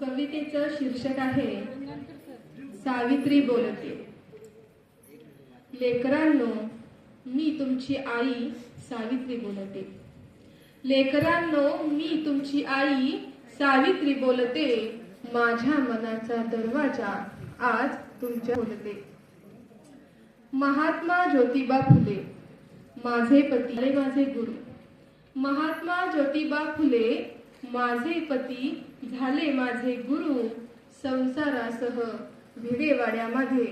कवितेचं शीर्षक आहे सावित्री बोलते. लेकरांनो मी तुमची आई सावित्री बोलते. लेकरांनो मी तुमची आई सावित्री बोलते. माझ्या मनाचा दरवाजा आज तुमच्या बोलते. महात्मा ज्योतिबा फुले माझे पती माझे गुरु. महात्मा ज्योतिबा फुले माझे पती झाले माझे गुरु संसारासह भिडेवाड्यामध्ये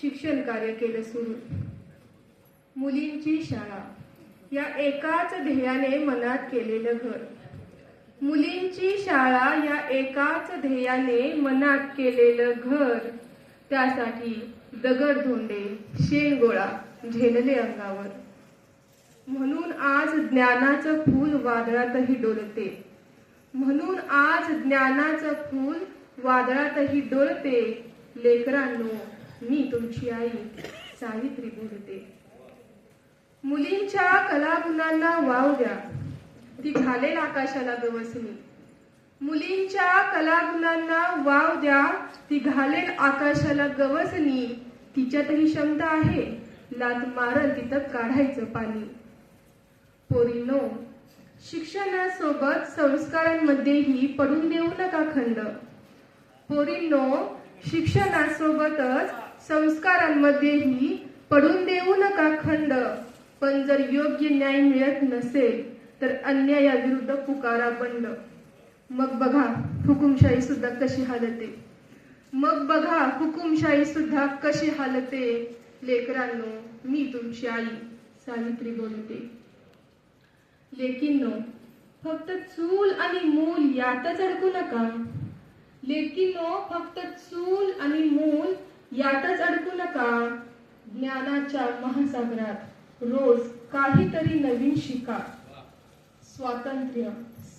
शिक्षण कार्य केलं सुरू. मुलींची शाळा. या एकाच ध्येयाने मनात केलेलं घर. मुलींची शाळा या एकाच ध्येयाने मनात केलेलं घर. त्यासाठी दगड धोंडे शेंगोळा झेलले अंगावर. म्हणून आज ज्ञानाचं फूल वादळातही डोलते. म्हणून आज ज्ञानाचं फूल वादळातही डोलते लेकरांनो मी तुमची आई सावित्री बोलते. मुलींच्या कलागुणांना वाव द्या. ती घालेल आकाशाला गवसणी. मुलींच्या कलागुणांना वाव द्या. ती घालेल आकाशाला गवसणी. तिच्यातही क्षमता आहे. लात मारल तिथं काढायचं पाणी. पोरीनो शिक्षणासोबत संस्कारांमध्येही पडून देऊ नका खंड. पोरींनो शिक्षणासोबतच संस्कारांमध्येही पडून देऊ नका खंड. पण जर योग्य न्याय मिळत नसेल तर अन्यायाविरुद्ध पुकारा बंड. मग बघा हुकुमशाही सुद्धा कशी हालते. मग बघा हुकुमशाही सुद्धा कशी हालते. लेकरांनो मी तुमची आई. सावित्री बोलते. लेकिनो फक्त चूल आणि मूल यातच अडकू नका. लेकिनो फक्त चूल आणि मूल यातच अडकू नका. ज्ञानाच्या महासागरात रोज काहीतरी नवीन शिका. स्वातंत्र्य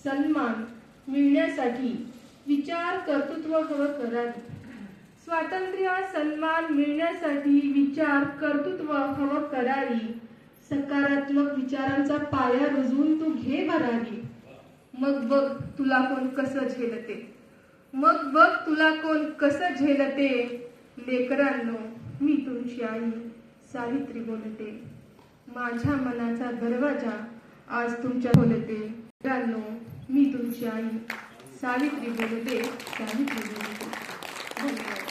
सन्मान मिळण्यासाठी विचार कर्तृत्व हवं करावे. स्वातंत्र्य सन्मान मिळण्यासाठी विचार कर्तृत्व हवं करावी. सकारात्मक विचारांचा पाया रुजवून तू घे भरारी मग बघ तुला कोण कसं झेलते. मग बघ तुला कोण कसं झेलते. लेकरांनो मी तुमची आई सावित्री बोलते. माझ्या मनाचा दरवाजा आज तुमच्या बोलते लेकरांनो मी तुमची आई सावित्री बोलते. सावित्री बोलते. धन्यवाद.